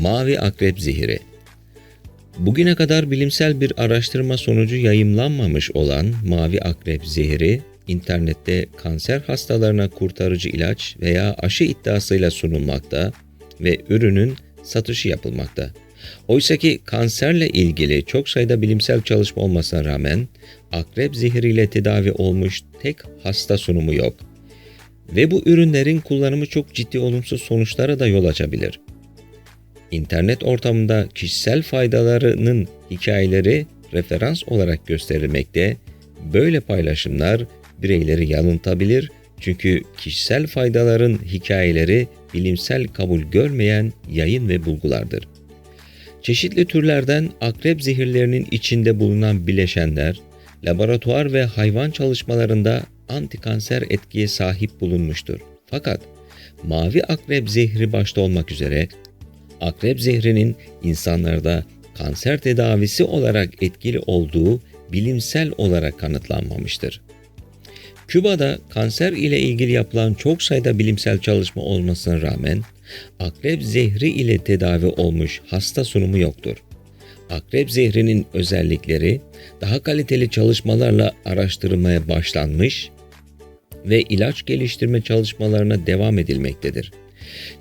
Mavi akrep zehiri. Bugüne kadar bilimsel bir araştırma sonucu yayımlanmamış olan mavi akrep zehri internette kanser hastalarına kurtarıcı ilaç veya aşı iddiasıyla sunulmakta ve ürünün satışı yapılmakta. Oysaki kanserle ilgili çok sayıda bilimsel çalışma olmasına rağmen akrep zehriyle tedavi olmuş tek hasta sunumu yok. Ve bu ürünlerin kullanımı çok ciddi olumsuz sonuçlara da yol açabilir. İnternet ortamında kişisel faydalarının hikayeleri referans olarak gösterilmekte. Böyle paylaşımlar bireyleri yanıltabilir çünkü kişisel faydaların hikayeleri bilimsel kabul görmeyen yayın ve bulgulardır. Çeşitli türlerden akrep zehirlerinin içinde bulunan bileşenler, laboratuvar ve hayvan çalışmalarında antikanser etkiye sahip bulunmuştur. Fakat mavi akrep zehri başta olmak üzere akrep zehrinin insanlarda kanser tedavisi olarak etkili olduğu bilimsel olarak kanıtlanmamıştır. Küba'da kanser ile ilgili yapılan çok sayıda bilimsel çalışma olmasına rağmen akrep zehri ile tedavi olmuş hasta sunumu yoktur. Akrep zehrinin özellikleri daha kaliteli çalışmalarla araştırılmaya başlanmış ve ilaç geliştirme çalışmalarına devam edilmektedir.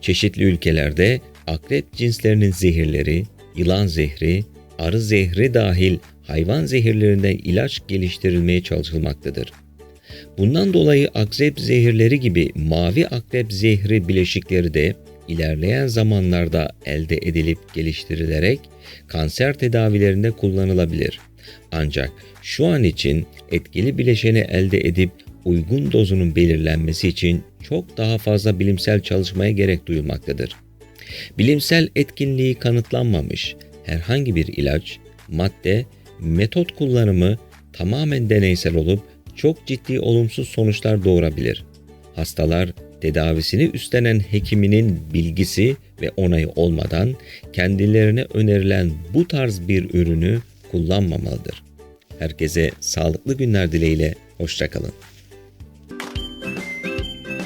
Çeşitli ülkelerde akrep cinslerinin zehirleri, yılan zehri, arı zehri dahil hayvan zehirlerinden ilaç geliştirilmeye çalışılmaktadır. Bundan dolayı akrep zehirleri gibi mavi akrep zehri bileşikleri de ilerleyen zamanlarda elde edilip geliştirilerek kanser tedavilerinde kullanılabilir. Ancak şu an için etkili bileşeni elde edip uygun dozunun belirlenmesi için çok daha fazla bilimsel çalışmaya gerek duyulmaktadır. Bilimsel etkinliği kanıtlanmamış herhangi bir ilaç, madde, metot kullanımı tamamen deneysel olup çok ciddi olumsuz sonuçlar doğurabilir. Hastalar tedavisini üstlenen hekiminin bilgisi ve onayı olmadan kendilerine önerilen bu tarz bir ürünü kullanmamalıdır. Herkese sağlıklı günler dileğiyle, hoşçakalın.